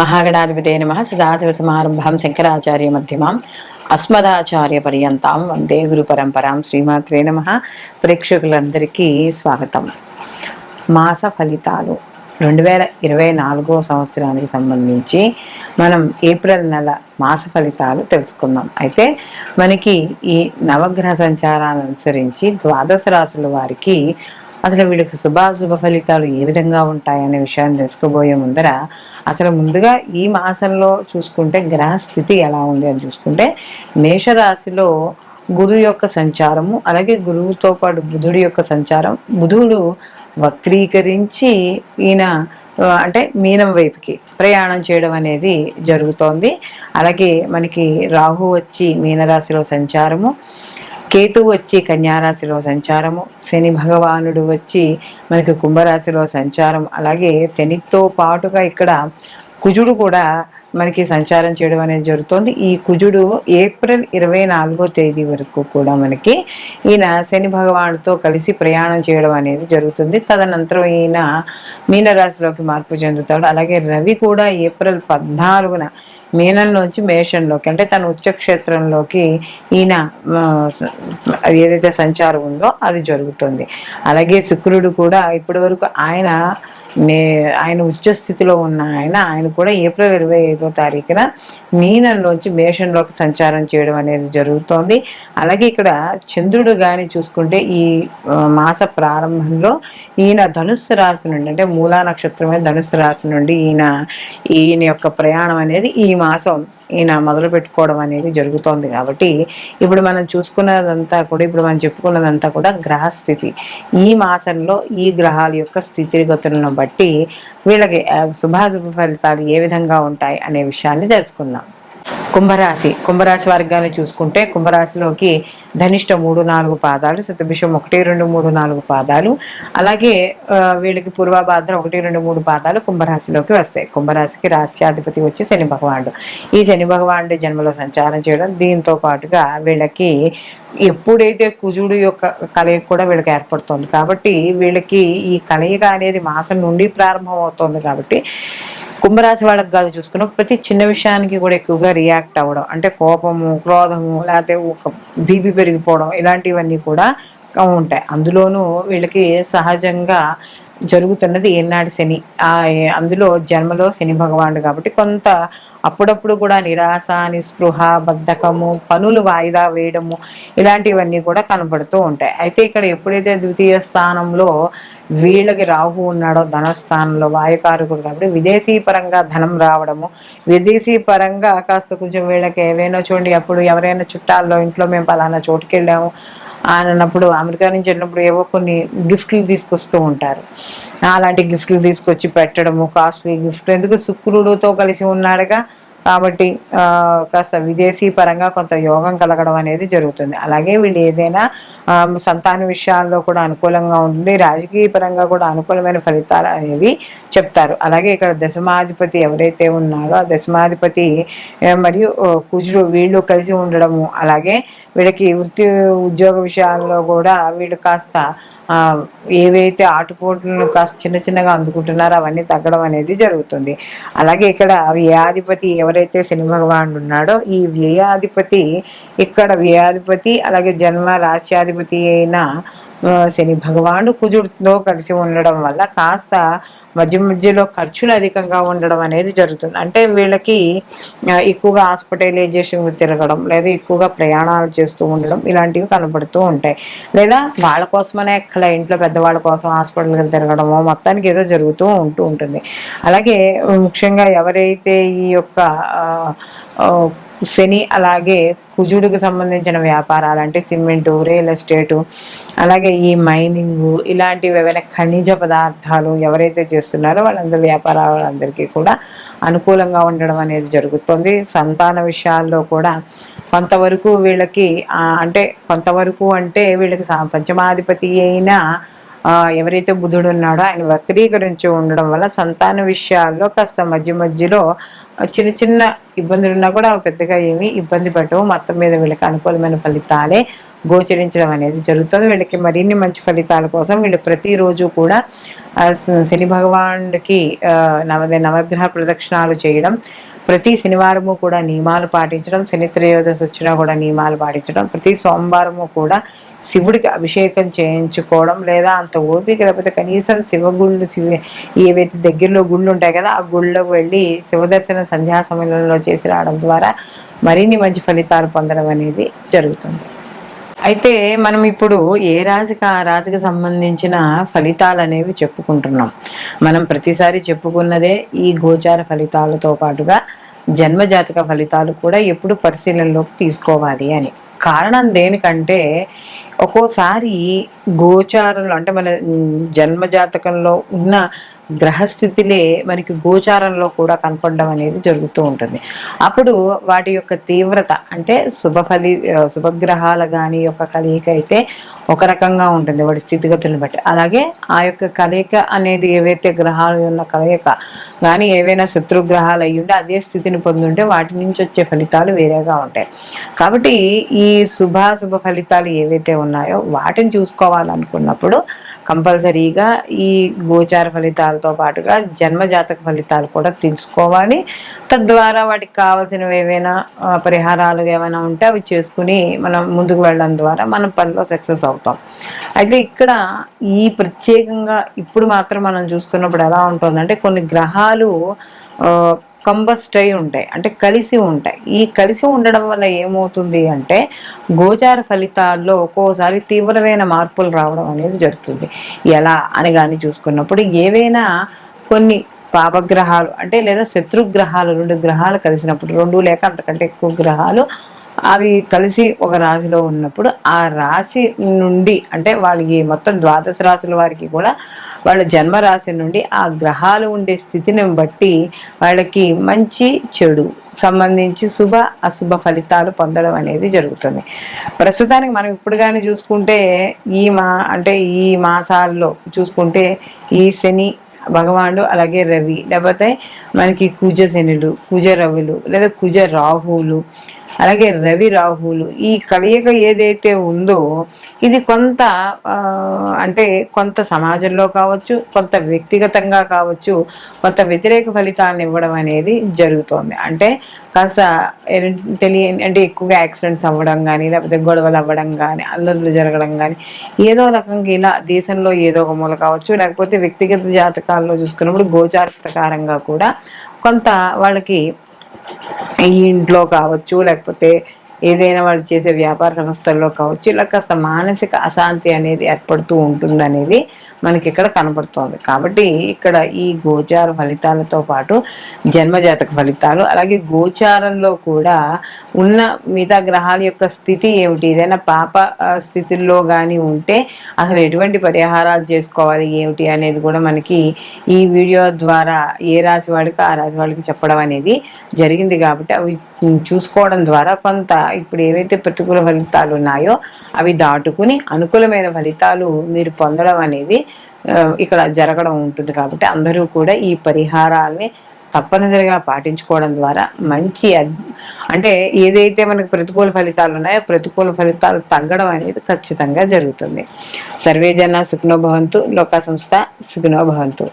మహాగణాధిపతే నమ. సదాశివ సమారంభం శంకరాచార్య మధ్యమాం. అస్మదాచార్య పర్యంతం వందే గురు పరంపరాం శ్రీమాత్రే నమ. ప్రేక్షకులందరికీ స్వాగతం. మాస ఫలితాలు. రెండు వేల ఇరవై నాలుగో సంవత్సరానికి సంబంధించి మనం ఏప్రిల్ నెల మాస ఫలితాలు తెలుసుకుందాం. అయితే మనకి ఈ నవగ్రహ సంచారాన్ని అనుసరించి ద్వాదశ రాశుల వారికి అసలు వీళ్ళకి శుభాశుభ ఫలితాలు ఏ విధంగా ఉంటాయనే విషయాన్ని తెలుసుకోబోయే ముందర అసలు ముందుగా ఈ మాసంలో చూసుకుంటే గ్రహ స్థితి ఎలా ఉంది అని చూసుకుంటే మేషరాశిలో గురువు యొక్క సంచారము అలాగే గురువుతో పాటు బుధుడి యొక్క సంచారం. బుధుడు వక్రీకరించి ఈయన అంటే మీనం వైపుకి ప్రయాణం చేయడం అనేది జరుగుతోంది. అలాగే మనకి రాహు వచ్చి మీనరాశిలో సంచారము. కేతు వచ్చి కన్యారాశిలో సంచారము. శని భగవానుడు వచ్చి మనకి కుంభరాశిలో సంచారం. అలాగే శనితో పాటుగా ఇక్కడ కుజుడు కూడా మనకి సంచారం చేయడం అనేది జరుగుతుంది. ఈ కుజుడు ఏప్రిల్ ఇరవై నాలుగో తేదీ వరకు కూడా మనకి ఈయన శని భగవానుడితో కలిసి ప్రయాణం చేయడం అనేది జరుగుతుంది. తదనంతరం ఈయన మీనరాశిలోకి మార్పు చెందుతాడు. అలాగే రవి కూడా ఏప్రిల్ పద్నాలుగున మీనంలోంచి మేషంలోకి అంటే తన ఉచ్చక్షేత్రంలోకి ఈయన ఏదైతే సంచారం ఉందో అది జరుగుతుంది. అలాగే శుక్రుడు కూడా ఇప్పటి వరకు ఆయన మే ఆయన ఉచ్చస్థితిలో ఉన్న ఆయన ఆయన కూడా ఏప్రిల్ ఇరవై ఐదో తారీఖున మీనంలోంచి మేషంలోకి సంచారం చేయడం అనేది జరుగుతోంది. అలాగే ఇక్కడ చంద్రుడు కానీ చూసుకుంటే ఈ మాస ప్రారంభంలో ఈయన ధనుస్సు రాశి నుండి అంటే మూలా నక్షత్రమే ధనుస్సు రాశి నుండి ఈయన ఈయన యొక్క ప్రయాణం అనేది ఈ మాసం ఈయన మొదలు పెట్టుకోవడం అనేది జరుగుతోంది కాబట్టి ఇప్పుడు మనం చూసుకున్నదంతా కూడా ఇప్పుడు మనం చెప్పుకున్నదంతా కూడా గ్రహస్థితి ఈ మాసంలో ఈ గ్రహాల యొక్క స్థితిగతులను బట్టి వీళ్ళకి శుభాశుభ ఫలితాలు ఏ విధంగా ఉంటాయి అనే విషయాన్ని తెలుసుకుందాం. కుంభరాశి. కుంభరాశి వర్గాన్ని చూసుకుంటే కుంభరాశిలోకి ధనిష్ట మూడు నాలుగు పాదాలు శతభిషం ఒకటి రెండు మూడు నాలుగు పాదాలు. అలాగే వీళ్ళకి పూర్వభాద్ర ఒకటి రెండు మూడు పాదాలు కుంభరాశిలోకి వస్తాయి. కుంభరాశికి రాశ్యాధిపతి వచ్చి శని భగవానుడు. ఈ శని భగవానుడి జన్మలో సంచారం చేయడం దీంతో పాటుగా వీళ్ళకి ఎప్పుడైతే కుజుడు యొక్క కలయిక కూడా వీళ్ళకి ఏర్పడుతుంది. కాబట్టి వీళ్ళకి ఈ కలయిక అనేది మాసం నుండి ప్రారంభం అవుతుంది కాబట్టి కుంభరాశి వాళ్ళకి కాదు చూసుకున్న. ప్రతి చిన్న విషయానికి కూడా ఎక్కువగా రియాక్ట్ అవ్వడం. అంటే కోపము క్రోధము లేకపోతే ఒక బీపీ పెరిగిపోవడం ఇలాంటివన్నీ కూడా ఉంటాయి. అందులోనూ వీళ్ళకి సహజంగా జరుగుతున్నది ఏనాడు శని. ఆ అందులో జన్మలో శని భగవానుడు కాబట్టి కొంత అప్పుడప్పుడు కూడా నిరాశ నిస్పృహ బద్ధకము పనులు వాయిదా వేయడము ఇలాంటివన్నీ కూడా కనబడుతూ ఉంటాయి. అయితే ఇక్కడ ఎప్పుడైతే ద్వితీయ స్థానంలో వీళ్ళకి రాహు ఉన్నాడో ధనస్థానంలో వాయుకారకుడు కాబట్టి విదేశీ పరంగా ధనం రావడము విదేశీ పరంగా కాస్త కొంచెం వీళ్ళకి ఏవైనా చూడండి అప్పుడు ఎవరైనా చుట్టాల్లో ఇంట్లో మేము పలానా చోటుకి వెళ్ళాము అని అన్నప్పుడు అమెరికా నుంచి వెళ్ళినప్పుడు ఏవో కొన్ని గిఫ్ట్లు తీసుకొస్తూ ఉంటారు. అలాంటి గిఫ్ట్లు తీసుకొచ్చి పెట్టడము కాస్ట్లీ గిఫ్ట్లు. ఎందుకు శుక్రుడితో కలిసి ఉన్నాడుగా? కాబట్టి కాస్త విదేశీ పరంగా కొంత యోగం కలగడం అనేది జరుగుతుంది. అలాగే వీళ్ళు ఏదైనా సంతాన విషయాల్లో కూడా అనుకూలంగా ఉంటుంది. రాజకీయ పరంగా కూడా అనుకూలమైన ఫలితాలు అనేవి చెప్తారు. అలాగే ఇక్కడ దశమాధిపతి ఎవరైతే ఉన్నాడో ఆ దశమాధిపతి మరియు కుజుడు వీళ్ళు కలిసి ఉండడము అలాగే వీళ్ళకి వృత్తి ఉద్యోగ విషయాల్లో కూడా వీళ్ళు కాస్త ఏవైతే ఆటుపోట్లను కాస్త చిన్న చిన్నగా అందుకుంటున్నారో అవన్నీ తగ్గడం అనేది జరుగుతుంది. అలాగే ఇక్కడ వ్యయాధిపతి ఎవరైతే శని భగవానుడు ఉన్నాడో ఈ వ్యయాధిపతి ఇక్కడ వ్యయాధిపతి అలాగే జన్మ రాశ్యాధిపతి అయిన శని భగవానుడు కుజుడితో కలిసి ఉండడం వల్ల కాస్త మధ్య మధ్యలో ఖర్చులు అధికంగా ఉండడం అనేది జరుగుతుంది. అంటే వీళ్ళకి ఎక్కువగా హాస్పిటలైజేషన్ తిరగడం లేదా ఎక్కువగా ప్రయాణాలు చేస్తూ ఉండడం ఇలాంటివి కనబడుతూ ఉంటాయి. లేదా వాళ్ళ కోసమనే అక్కడ ఇంట్లో పెద్దవాళ్ళ కోసం హాస్పిటల్కి తిరగడమో మొత్తానికి ఏదో జరుగుతూ ఉంటూ ఉంటుంది. అలాగే ముఖ్యంగా ఎవరైతే ఈ యొక్క శని అలాగే కుజుడికి సంబంధించిన వ్యాపారాలు అంటే సిమెంటు రియల్ ఎస్టేటు అలాగే ఈ మైనింగ్ ఇలాంటివి ఏవైనా ఖనిజ పదార్థాలు ఎవరైతే చేస్తున్నారో వాళ్ళందరి వ్యాపారాలందరికీ కూడా అనుకూలంగా ఉండడం అనేది జరుగుతుంది. సంతాన విషయాల్లో కూడా కొంతవరకు వీళ్ళకి అంటే కొంతవరకు అంటే వీళ్ళకి పంచమాధిపతి అయిన ఎవరైతే బుధుడు ఉన్నాడో ఆయన వక్రీకరించి ఉండడం వల్ల సంతాన విషయాల్లో కాస్త మధ్య మధ్యలో చిన్న చిన్న ఇబ్బందులు ఉన్నా కూడా పెద్దగా ఏమి ఇబ్బంది పడవు. మొత్తం మీద వీళ్ళకి అనుకూలమైన ఫలితాలే గోచరించడం అనేది జరుగుతుంది. వీళ్ళకి మరిన్ని మంచి ఫలితాల కోసం వీళ్ళు ప్రతిరోజు కూడా శని భగవానుడికి నవ నవగ్రహ ప్రదక్షిణాలు చేయడం ప్రతి శనివారము కూడా నియమాలు పాటించడం శని త్రయోదశి వచ్చినా కూడా నియమాలు పాటించడం ప్రతి సోమవారము కూడా శివుడికి అభిషేకం చేయించుకోవడం లేదా అంత ఓపిక లేకపోతే కనీసం శివగుళ్ళు శివ ఏవైతే దగ్గరలో గుళ్ళు ఉంటాయి కదా ఆ గుళ్ళకు వెళ్ళి శివదర్శనం సంధ్యా సమయంలో చేసి రావడం ద్వారా మరిన్ని మంచి ఫలితాలు పొందడం అనేది జరుగుతుంది. అయితే మనం ఇప్పుడు ఏ రాజుకి ఆ రాజుకి సంబంధించిన ఫలితాలు అనేవి చెప్పుకుంటున్నాం. మనం ప్రతిసారి చెప్పుకున్నదే ఈ గోచార ఫలితాలతో పాటుగా జన్మజాతక ఫలితాలు కూడా ఎప్పుడు పరిశీలనలోకి తీసుకోవాలి అని. కారణం దేనికంటే ఒక్కోసారి గోచారంలో అంటే మన జన్మ జాతకంలో ఉన్న గ్రహస్థితిలే మనకి గోచారంలో కూడా కనపడడం అనేది జరుగుతూ ఉంటుంది. అప్పుడు వాటి యొక్క తీవ్రత అంటే శుభ ఫలి శుభగ్రహాల కానీ యొక్క కలయిక అయితే ఒక రకంగా ఉంటుంది వాటి స్థితిగతులను బట్టి. అలాగే ఆ యొక్క కలయిక అనేది ఏవైతే గ్రహాలు ఉన్న కలయిక కానీ ఏవైనా శత్రుగ్రహాలు అయ్యి ఉంటే అదే స్థితిని పొందుంటే వాటి నుంచి వచ్చే ఫలితాలు వేరేగా ఉంటాయి. కాబట్టి ఈ శుభాశుభ ఫలితాలు ఏవైతే ఉన్నాయో వాటిని చూసుకోవాలనుకున్నప్పుడు కంపల్సరీగా ఈ గోచార ఫలితాలతో పాటుగా జన్మజాతక ఫలితాలు కూడా తెలుసుకోవాలి. తద్వారా వాటికి కావాల్సినవి ఏవైనా పరిహారాలు ఏమైనా ఉంటే అవి చేసుకుని మనం ముందుకు వెళ్ళడం ద్వారా మనం పనిలో సక్సెస్ అవుతాం. అయితే ఇక్కడ ఈ ప్రత్యేకంగా ఇప్పుడు మాత్రం మనం చూసుకున్నప్పుడు ఎలా ఉంటుందంటే కొన్ని గ్రహాలు కంబస్ట్ అయి ఉంటాయి అంటే కలిసి ఉంటాయి. ఈ కలిసి ఉండడం వల్ల ఏమవుతుంది అంటే గోచార ఫలితాల్లో ఒక్కోసారి తీవ్రమైన మార్పులు రావడం అనేది జరుగుతుంది. ఎలా అని కానీ చూసుకున్నప్పుడు ఏవైనా కొన్ని పాపగ్రహాలు అంటే లేదా శత్రుగ్రహాలు రెండు గ్రహాలు కలిసినప్పుడు రెండు లేక అంతకంటే ఎక్కువ గ్రహాలు అవి కలిసి ఒక రాశిలో ఉన్నప్పుడు ఆ రాశి నుండి అంటే వాళ్ళకి మొత్తం ద్వాదశ రాశుల వారికి కూడా వాళ్ళ జన్మ రాశి నుండి ఆ గ్రహాలు ఉండే స్థితిని బట్టి వాళ్ళకి మంచి చెడు సంబంధించి శుభ అశుభ ఫలితాలు పొందడం అనేది జరుగుతుంది. ప్రస్తుతానికి మనం ఇప్పుడు కానీ చూసుకుంటే ఈ మా అంటే ఈ మాసాల్లో చూసుకుంటే ఈ శని భగవానుడు అలాగే రవి లేకపోతే మనకి కుజ శనులు కుజ రవులు లేదా కుజ రాహువులు అలాగే రవి రాహులు ఈ కలయిక ఏదైతే ఉందో ఇది కొంత అంటే కొంత సమాజంలో కావచ్చు కొంత వ్యక్తిగతంగా కావచ్చు కొంత వ్యతిరేక ఫలితాలను ఇవ్వడం అనేది జరుగుతోంది. అంటే కాస్త తెలియని అంటే ఎక్కువగా యాక్సిడెంట్స్ అవ్వడం కానీ లేకపోతే గొడవలు అవ్వడం కానీ అల్లర్లు జరగడం కానీ ఏదో రకంగా ఇలా దేశంలో ఏదో ఒక మూల కావచ్చు లేకపోతే వ్యక్తిగత జాతకాల్లో చూసుకున్నప్పుడు గోచార ప్రకారంగా కూడా కొంత వాళ్ళకి ఈ ఇంట్లో కావచ్చు లేకపోతే ఏదైనా వాళ్ళు చేసే వ్యాపార సంస్థల్లో కావచ్చు ఇలా కాస్త మానసిక అశాంతి అనేది ఏర్పడుతూ ఉంటుంది అనేది మనకి ఇక్కడ కనబడుతోంది. కాబట్టి ఇక్కడ ఈ గోచార ఫలితాలతో పాటు జన్మజాతక ఫలితాలు అలాగే గోచారంలో కూడా ఉన్న మిగతా గ్రహాల యొక్క స్థితి ఏమిటి? ఏదైనా పాప స్థితుల్లో కానీ ఉంటే అసలు ఎటువంటి పరిహారాలు చేసుకోవాలి? ఏమిటి అనేది కూడా మనకి ఈ వీడియో ద్వారా ఏ రాశి వాడికి ఆ రాశి వాళ్ళకి చెప్పడం అనేది జరిగింది కాబట్టి అవి చూసుకోవడం ద్వారా కొంత ఇప్పుడు ఏవైతే ప్రతికూల ఫలితాలు ఉన్నాయో అవి దాటుకుని అనుకూలమైన ఫలితాలు మీరు పొందడం అనేది ఇక్కడ జరగడం ఉంటుంది కాబట్టి అందరూ కూడా ఈ పరిహారాల్ని తప్పనిసరిగా పాటించుకోవడం ద్వారా మంచి అంటే ఏదైతే మనకు ప్రతికూల ఫలితాలు ఉన్నాయో ప్రతికూల ఫలితాలు తగ్గడం అనేది ఖచ్చితంగా జరుగుతుంది. సర్వేజన సుఖనోభవంతు లోక సంస్థ సుఖనోభవంతు